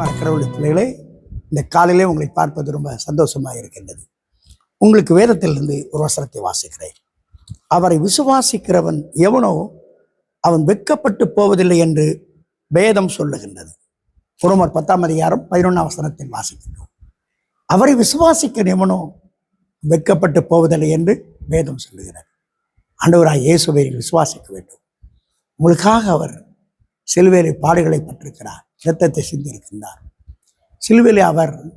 பிள்ளைகளே இந்த காலையிலே உங்களை பார்ப்பது ரொம்ப சந்தோஷமாக இருக்கின்றது. உங்களுக்கு வேதத்திலிருந்து ஒரு வசனத்தை வாசிக்கிறேன். அவரை விசுவாசிக்கிறவன் எவனோ அவன் வெட்கப்பட்டு போவதில்லை என்று வேதம் சொல்லுகின்றது. குருமர் பத்தாம் அதிகாரம் பதினொன்றாம் வசனத்தில் வாசிக்கின்றோம் அவரை விசுவாசிக்கிற எவனோ வெட்கப்பட்டு போவதில்லை என்று வேதம் சொல்லுகிறார் ஆண்டவராய் இயேசுவை விசுவாசிக்க வேண்டும். உங்களுக்காக அவர் சிலுவேலை பாடுகளை பட்டிருக்கிறார் இரத்தத்தை சிந்திருக்கின்றார். சிலுவையிலே அவர்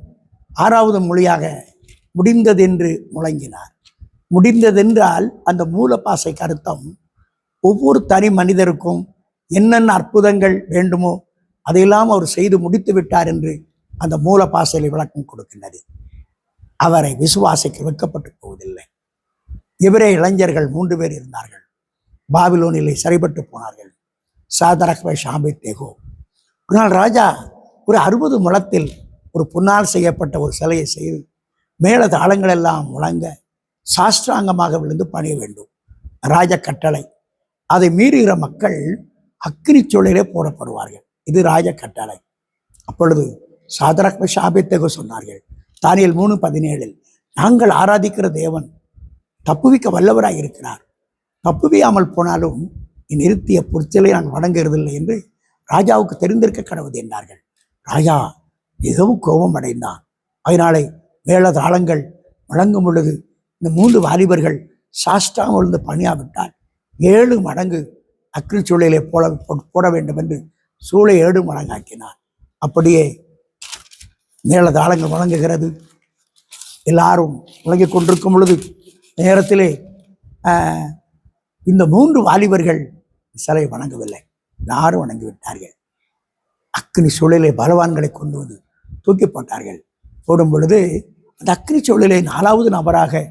ஆறாவது மொழியாக முடிந்ததென்று முழங்கினார். முடிந்ததென்றால் அந்த மூலப்பாசை கருத்தம் ஒவ்வொரு தனி மனிதருக்கும் என்னென்ன அற்புதங்கள் வேண்டுமோ அதையெல்லாம் அவர் செய்து முடித்து விட்டார் என்று அந்த மூல பாசையில் விளக்கம் கொடுக்கின்றது. அவரை விசுவாசிக்க வைக்கப்பட்டு போவதில்லை. இவரே இளைஞர்கள் மூன்று பேர் இருந்தார்கள். பாபிலோனிலே சரிபட்டு போனார்கள். சாதரக்வை ஷாபி தேகோ. ஒரு நாள் ராஜா ஒரு அறுபது முளத்தில் ஒரு புன்னால் செய்யப்பட்ட ஒரு சிலையை செய்து மேல தாளங்கள் எல்லாம் முழங்க சாஷ்டாங்கமாக விழுந்து பணிய வேண்டும். ராஜ கட்டளை. அதை மீறுகிற மக்கள் அக்னி சூழலே போடப்படுவார்கள். இது ராஜ கட்டளை. அப்பொழுது சாதரக்ம ஷாபித்தகு சொன்னார்கள் தானியல் மூணு பதினேழில் நாங்கள் ஆராதிக்கிற தேவன் தப்புவிக்க வல்லவராய் இருக்கிறார். தப்புவியாமல் போனாலும் நீ நிறுத்திய பொருட்களை நான் வணங்குறதில்லை என்று ராஜாவுக்கு தெரிந்திருக்க கடவுது என்றார்கள் ராஜா மிகவும் கோபம் அடைந்தான். அதனாலே மேல தாளங்கள் வழங்கும் பொழுது இந்த மூன்று வாலிபர்கள் சாஸ்டாக விழுந்து பணியாவிட்டால் ஏழு மடங்கு அக்னி சூழலை போட போட வேண்டும் என்று சூளை ஏழு மடங்காக்கினார் அப்படியே மேல தாளங்கள் வழங்குகிறது எல்லாரும் வழங்கி கொண்டிருக்கும் பொழுது நேரத்திலே இந்த மூன்று வாலிபர்கள் சிலை வணங்கவில்லை. யாரும் வணங்கி விட்டார்கள் அக்னி சூழலை பலவான்களை கொண்டு வந்து தூக்கி போட்டார்கள். போடும் பொழுது அந்த அக்னி சூழலை நாலாவது நபராக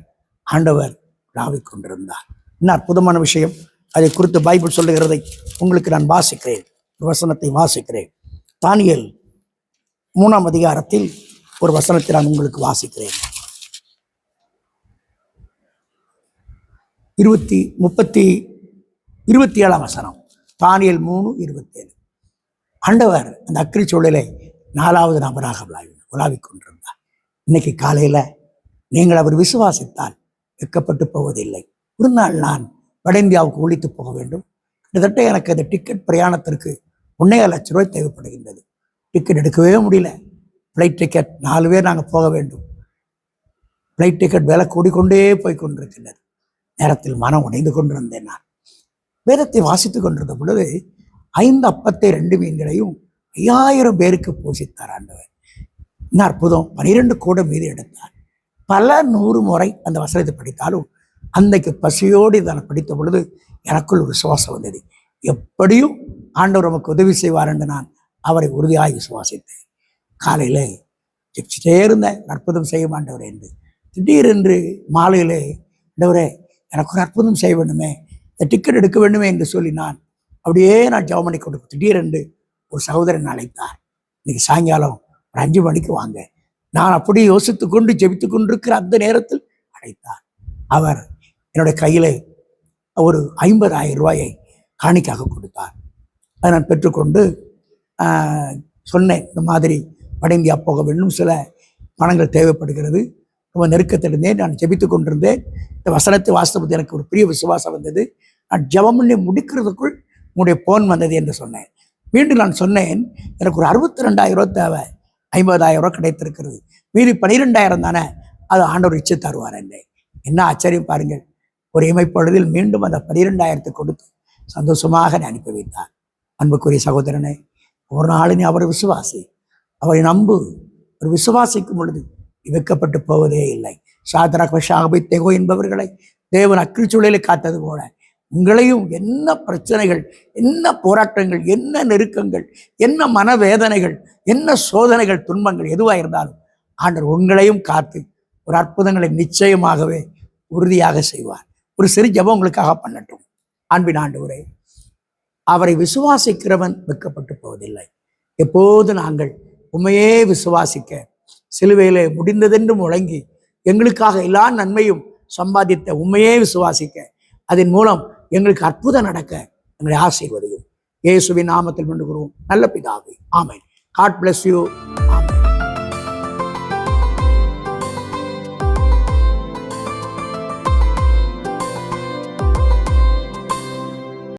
ஆண்டவர் ராவிக் கொண்டிருந்தார். இன்னும் அற்புதமான விஷயம். அதை குறித்து பைபிள் சொல்லுகிறதை உங்களுக்கு நான் வாசிக்கிறேன். வசனத்தை வாசிக்கிறேன். தானியல் மூணாம் அதிகாரத்தில் ஒரு வசனத்தை நான் உங்களுக்கு வாசிக்கிறேன். இருபத்தி முப்பத்தி இருபத்தி ஏழாம் வசனம். தானியல் மூணு இருபத்தேழு. ஆண்டவர் அந்த அக்ரி சூழலை நாலாவது நபராக உலாவி உலாவிக் கொண்டிருந்தார். இன்னைக்கு காலையில் நீங்கள் அவர் விசுவாசித்தால் வெட்கப்பட்டு போவதில்லை. ஒரு நாள் நான் வட இந்தியாவுக்கு ஒழித்து போக வேண்டும். கிட்டத்தட்ட எனக்கு அந்த டிக்கெட் பிரயாணத்திற்கு ஒன்றே லட்ச ரூபாய் தேவைப்படுகின்றது. டிக்கெட் எடுக்கவே முடியல. ஃப்ளைட் டிக்கெட் நாலு பேர் நாங்கள் போக வேண்டும். ஃப்ளைட் டிக்கெட் விலை கூடிக்கொண்டே போய் கொண்டிருக்கின்றது. நேரத்தில் மனம் உடைந்து கொண்டிருந்தேன் நான். வேதத்தை வாசித்துக் கொண்டிருந்த பொழுது ஐந்து அப்பத்தை ரெண்டு மீன்களையும் ஐயாயிரம் பேருக்கு பூசித்தார் ஆண்டவர். இன்னும் அற்புதம். பனிரெண்டு கூட மீது எடுத்தார். பல நூறு முறை அந்த வசனத்தை படித்தாலும் அன்னைக்கு பசியோடு இதை படித்த பொழுது எனக்குள் ஒரு விசுவாசம் வந்தது. எப்படியும் ஆண்டவர் நமக்கு உதவி செய்வார் என்று நான் அவரை உறுதியாக விசுவாசித்தேன். காலையிலே ஜெபிச்சுட்டே இருந்தேன். அற்புதம் செய்ய மாட்டவர் என்று. திடீரென்று மாலையிலே ஆண்டவரே எனக்கு ஒரு அற்புதம் செய்ய வேண்டுமே இந்த டிக்கெட் எடுக்க வேண்டுமே என்று சொல்லி நான் அப்படியே நான் ஜெபம் பண்ணி கொண்டு திடீரென்று ஒரு சகோதரன் அழைத்தார். இன்னைக்கு சாயங்காலம் ஒரு அஞ்சு மணிக்கு வாங்க. நான் அப்படியே யோசித்து கொண்டு ஜெபித்து கொண்டிருக்கிற அந்த நேரத்தில் அழைத்தார். அவர் என்னுடைய கையில் ஒரு ஐம்பதாயிரம் ரூபாயை காணிக்காக கொடுத்தார். அதை நான் பெற்றுக்கொண்டு சொன்னேன் இந்த மாதிரி வட இந்தியா போக வேண்டும். சில பணங்கள் தேவைப்படுகிறது. ரொம்ப நெருக்கத்திலிருந்தேன் நான் ஜெபித்து கொண்டிருந்தேன். இந்த வசனத்தை வாசித்தபோது எனக்கு ஒரு பெரிய விசுவாசம் வந்தது. நான் ஜபம் பண்ணி முடிக்கிறதுக்குள் உங்களுடைய போன் வந்தது என்று சொன்னேன். மீண்டும் நான் சொன்னேன் எனக்கு ஒரு அறுபத்தி ரெண்டாயிரம் ரூபா தேவை ஐம்பதாயிரம் ரூபா கிடைத்திருக்கிறது. மீதி பனிரெண்டாயிரம் தானே அது ஆண்டவர் இச்சு தருவார் என்னை என்ன ஆச்சரியம் பாருங்கள். ஒரு இமைப்பொழுதில் மீண்டும் அந்த பனிரெண்டாயிரத்தை கொடுத்து சந்தோஷமாக அனுப்பி வைத்தார். அன்புக்குரிய சகோதரனே ஒரு நாளினி அவர் அவரை விசுவாசி. அவரை நம்பு. ஒரு விசுவாசிக்கும் பொழுது நீ போவதே இல்லை. சாதராக் ஷாபை என்பவர்களை தேவன் அக்கிரி சூழலை காத்தது போல உங்களையும் என்ன பிரச்சனைகள் என்ன போராட்டங்கள் என்ன நெருக்கங்கள் என்ன மனவேதனைகள் என்ன சோதனைகள் துன்பங்கள் எதுவாக இருந்தாலும் ஆண்டர் உங்களையும் காத்து ஒரு அற்புதங்களை நிச்சயமாகவே உறுதியாக செய்வார். ஒரு சிறு ஜபம் உங்களுக்காக பண்ணட்டும். அன்பின் ஆண்டவரே அவரை விசுவாசிக்கிறவன் வெட்கப்பட்டு போவதில்லை. எப்போது நாங்கள் உண்மையே விசுவாசிக்க சிலுவையிலே முடிந்ததென்று முழங்கி எங்களுக்காக எல்லா நன்மையும் சம்பாதித்த உண்மையே விசுவாசிக்க அதன் மூலம் எங்களுக்கு அற்புதம் நடக்க எங்களை ஆசீர்வதையும். இயேசுவின் நாமத்தில் கொண்டு நல்ல பிதாவே. ஆமை காட் பிளஸ் யூ